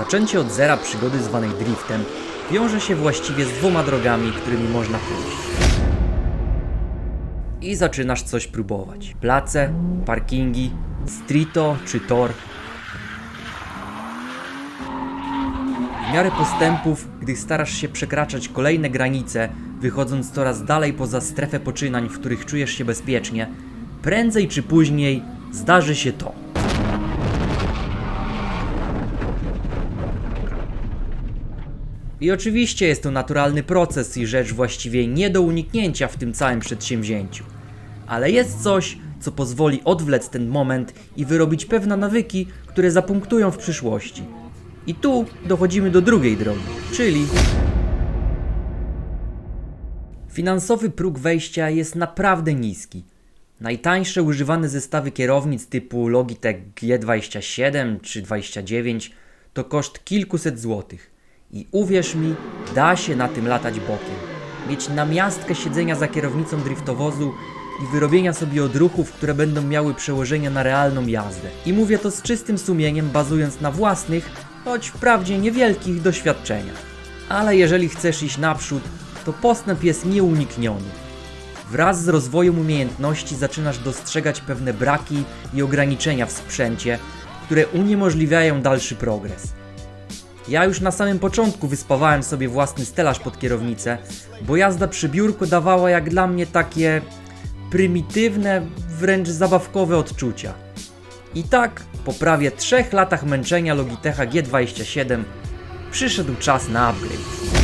Zaczęcie od zera przygody zwanej driftem wiąże się właściwie z dwoma drogami, którymi można pójść. I zaczynasz coś próbować. Place, parkingi, streeto czy tor. W miarę postępów, gdy starasz się przekraczać kolejne granice, wychodząc coraz dalej poza strefę poczynań, w których czujesz się bezpiecznie, prędzej czy później zdarzy się to. I oczywiście jest to naturalny proces i rzecz właściwie nie do uniknięcia w tym całym przedsięwzięciu. Ale jest coś, co pozwoli odwlec ten moment i wyrobić pewne nawyki, które zapunktują w przyszłości. I tu dochodzimy do drugiej drogi, czyli Finansowy próg wejścia jest naprawdę niski. Najtańsze używane zestawy kierownic typu Logitech G27 czy 29 to koszt kilkuset złotych. I uwierz mi, da się na tym latać bokiem. Mieć namiastkę siedzenia za kierownicą driftowozu i wyrobienia sobie odruchów, które będą miały przełożenie na realną jazdę. I mówię to z czystym sumieniem, bazując na własnych, choć wprawdzie niewielkich doświadczeniach. Ale jeżeli chcesz iść naprzód, to postęp jest nieunikniony. Wraz z rozwojem umiejętności zaczynasz dostrzegać pewne braki i ograniczenia w sprzęcie, które uniemożliwiają dalszy progres. Ja już na samym początku wyspawałem sobie własny stelaż pod kierownicę, bo jazda przy biurku dawała jak dla mnie takie prymitywne, wręcz zabawkowe odczucia. I tak, po prawie trzech latach męczenia Logitecha G27, przyszedł czas na upgrade.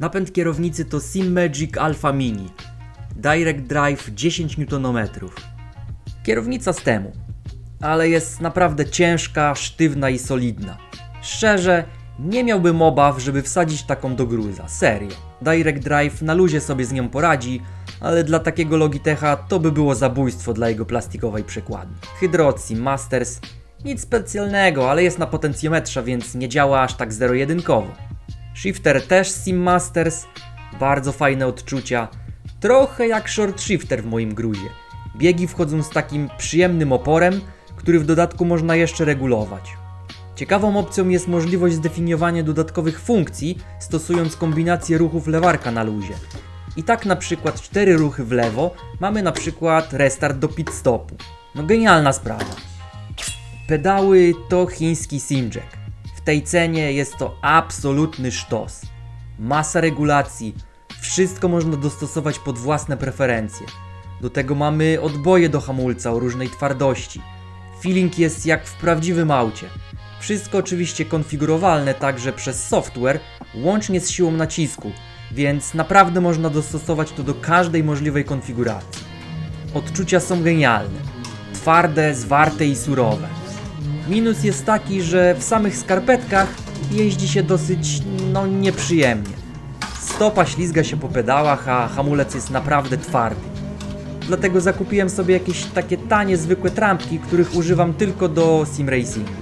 Napęd kierownicy to SimMagic Alpha Mini. Direct Drive 10 Nm. Kierownica z temu, ale jest naprawdę ciężka, sztywna i solidna. Szczerze, nie miałbym obaw, żeby wsadzić taką do gruza, serio. Direct Drive na luzie sobie z nią poradzi, ale dla takiego Logitecha to by było zabójstwo dla jego plastikowej przekładni. Hydrocy Masters, nic specjalnego, ale jest na potencjometrze, więc nie działa aż tak zero-jedynkowo. Shifter też Sim Masters, bardzo fajne odczucia, trochę jak short shifter w moim gruzie. Biegi wchodzą z takim przyjemnym oporem, który w dodatku można jeszcze regulować. Ciekawą opcją jest możliwość zdefiniowania dodatkowych funkcji, stosując kombinację ruchów lewarka na luzie. I tak na przykład cztery ruchy w lewo mamy na przykład restart do pit stopu. No genialna sprawa. Pedały to chiński Simjack. W tej cenie jest to absolutny sztos. Masa regulacji, wszystko można dostosować pod własne preferencje. Do tego mamy odboje do hamulca o różnej twardości. Feeling jest jak w prawdziwym aucie. Wszystko oczywiście konfigurowalne także przez software, łącznie z siłą nacisku, więc naprawdę można dostosować to do każdej możliwej konfiguracji. Odczucia są genialne. Twarde, zwarte i surowe. Minus jest taki, że w samych skarpetkach jeździ się dosyć, no, nieprzyjemnie. Stopa ślizga się po pedałach, a hamulec jest naprawdę twardy. Dlatego zakupiłem sobie jakieś takie tanie, zwykłe trampki, których używam tylko do sim racingu.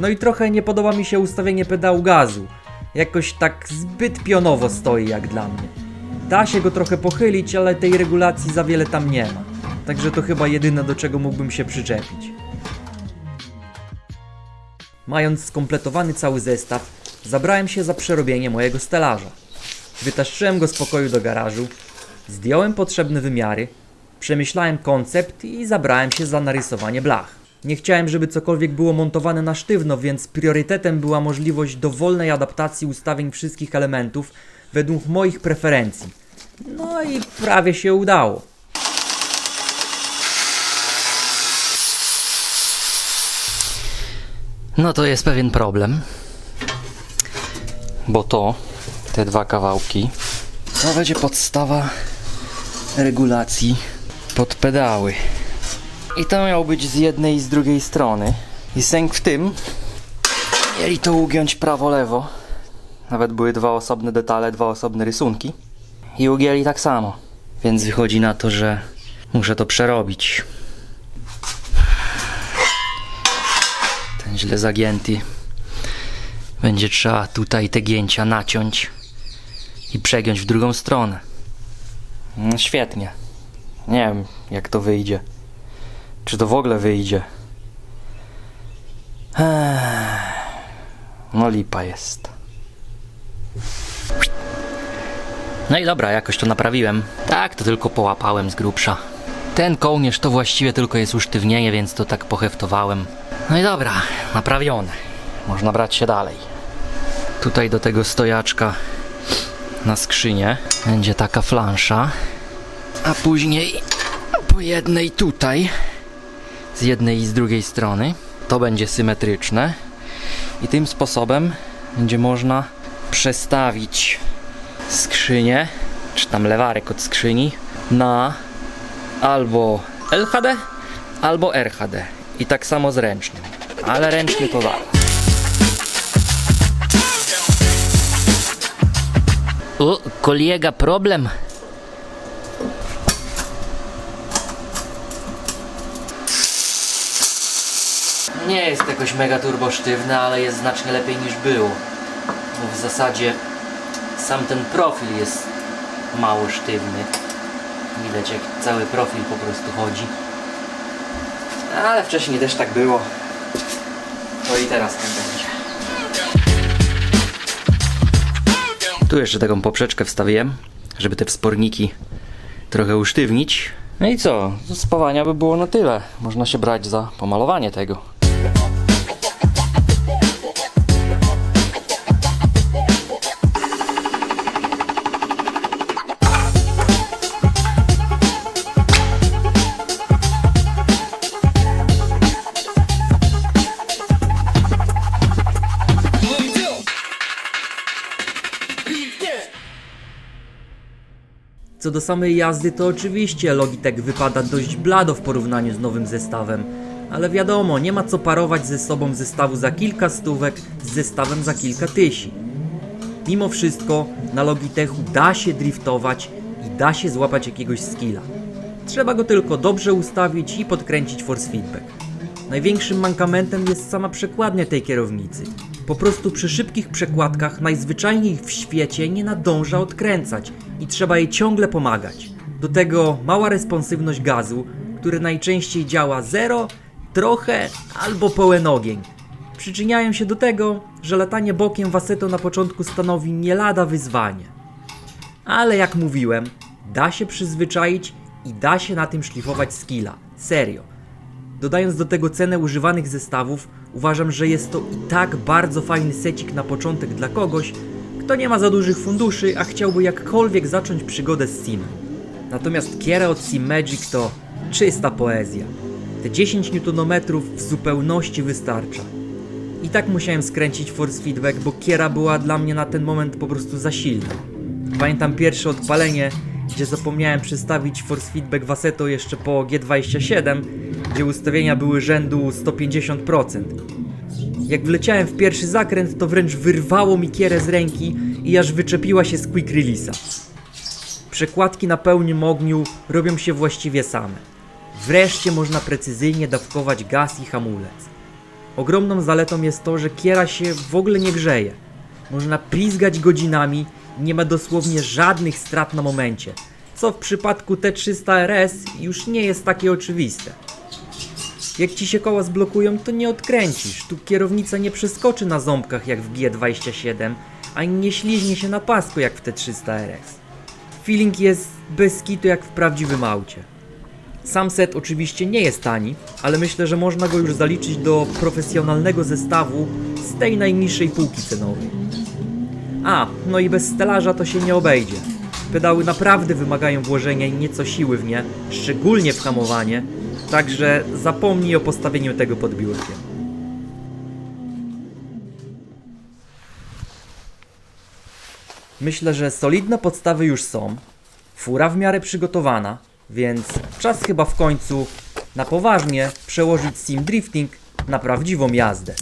No i trochę nie podoba mi się ustawienie pedału gazu. Jakoś tak zbyt pionowo stoi jak dla mnie. Da się go trochę pochylić, ale tej regulacji za wiele tam nie ma. Także to chyba jedyne do czego mógłbym się przyczepić. Mając skompletowany cały zestaw, zabrałem się za przerobienie mojego stelaża. Wytaszczyłem go z pokoju do garażu, zdjąłem potrzebne wymiary, przemyślałem koncept i zabrałem się za narysowanie blach. Nie chciałem, żeby cokolwiek było montowane na sztywno, więc priorytetem była możliwość dowolnej adaptacji ustawień wszystkich elementów według moich preferencji. No i prawie się udało. No to jest pewien problem. Bo to, te dwa kawałki, to będzie podstawa regulacji pod pedały. I to miało być z jednej i z drugiej strony. I sęk w tym, mieli to ugiąć prawo-lewo. Nawet były dwa osobne detale, dwa osobne rysunki. I ugięli tak samo. Więc wychodzi na to, że muszę to przerobić. ten źle zagięty. Będzie trzeba tutaj te gięcia naciąć i przegiąć w drugą stronę. No, świetnie. Nie wiem, jak to wyjdzie. Czy to w ogóle wyjdzie. No lipa jest. No i dobra, jakoś to naprawiłem. Tak, to tylko połapałem z grubsza. Ten kołnierz to właściwie tylko jest usztywnienie, więc to tak poheftowałem. No i dobra, naprawione. Można brać się dalej. Tutaj do tego stojaczka na skrzynię będzie taka flansza, a później po jednej tutaj, z jednej i z drugiej strony, to będzie symetryczne i tym sposobem będzie można przestawić skrzynię, czy tam lewarek od skrzyni na albo LHD, albo RHD. I tak samo z ręcznym. Ale ręczny to zaraz. O, kolega, problem. Nie jest jakoś mega turbo sztywny, ale jest znacznie lepiej niż było. Bo w zasadzie sam ten profil jest mało sztywny. Widać jak cały profil po prostu chodzi. Ale wcześniej też tak było. To i teraz tak będzie. Tu jeszcze taką poprzeczkę wstawiłem, żeby te wsporniki trochę usztywnić. No i co? Spawania by było na tyle. Można się brać za pomalowanie tego. Co do samej jazdy, to oczywiście Logitech wypada dość blado w porównaniu z nowym zestawem. Ale wiadomo, nie ma co parować ze sobą zestawu za kilka stówek z zestawem za kilka tysi. Mimo wszystko na Logitechu da się driftować i da się złapać jakiegoś skilla. Trzeba go tylko dobrze ustawić i podkręcić force feedback. Największym mankamentem jest sama przekładnia tej kierownicy. Po prostu przy szybkich przekładkach najzwyczajniej w świecie nie nadąża odkręcać i trzeba jej ciągle pomagać. Do tego mała responsywność gazu, który najczęściej działa zero, trochę albo pełen ogień. Przyczyniają się do tego, że latanie bokiem Waseto na początku stanowi nie lada wyzwanie. Ale jak mówiłem, da się przyzwyczaić i da się na tym szlifować skilla. Serio. Dodając do tego cenę używanych zestawów, uważam, że jest to i tak bardzo fajny secik na początek dla kogoś, kto nie ma za dużych funduszy, a chciałby jakkolwiek zacząć przygodę z Simem. Natomiast kiera od Sim Magic to czysta poezja. Te 10 Nm w zupełności wystarcza. I tak musiałem skręcić force feedback, bo kiera była dla mnie na ten moment po prostu za silna. Pamiętam pierwsze odpalenie, gdzie zapomniałem przestawić force feedback Vaseto jeszcze po G27, gdzie ustawienia były rzędu 150%. Jak wleciałem w pierwszy zakręt, to wręcz wyrwało mi kierę z ręki i aż wyczepiła się z quick release'a. Przekładki na pełnym ogniu robią się właściwie same. Wreszcie można precyzyjnie dawkować gaz i hamulec. Ogromną zaletą jest to, że kiera się w ogóle nie grzeje. Można prizgać godzinami nie ma dosłownie żadnych strat na momencie, co w przypadku T300 RS już nie jest takie oczywiste. Jak ci się koła zblokują, to nie odkręcisz. Tu kierownica nie przeskoczy na ząbkach jak w G27, ani nie śliźnie się na pasku jak w T300 RS. Feeling jest bez kitu jak w prawdziwym aucie. Sam set oczywiście nie jest tani, ale myślę, że można go już zaliczyć do profesjonalnego zestawu z tej najniższej półki cenowej. A, no i bez stelaża to się nie obejdzie. Pedały naprawdę wymagają włożenia nieco siły w nie, szczególnie w hamowanie, także zapomnij o postawieniu tego pod biurkiem. Myślę, że solidne podstawy już są, fura w miarę przygotowana, więc czas chyba w końcu na poważnie przełożyć sim drifting na prawdziwą jazdę.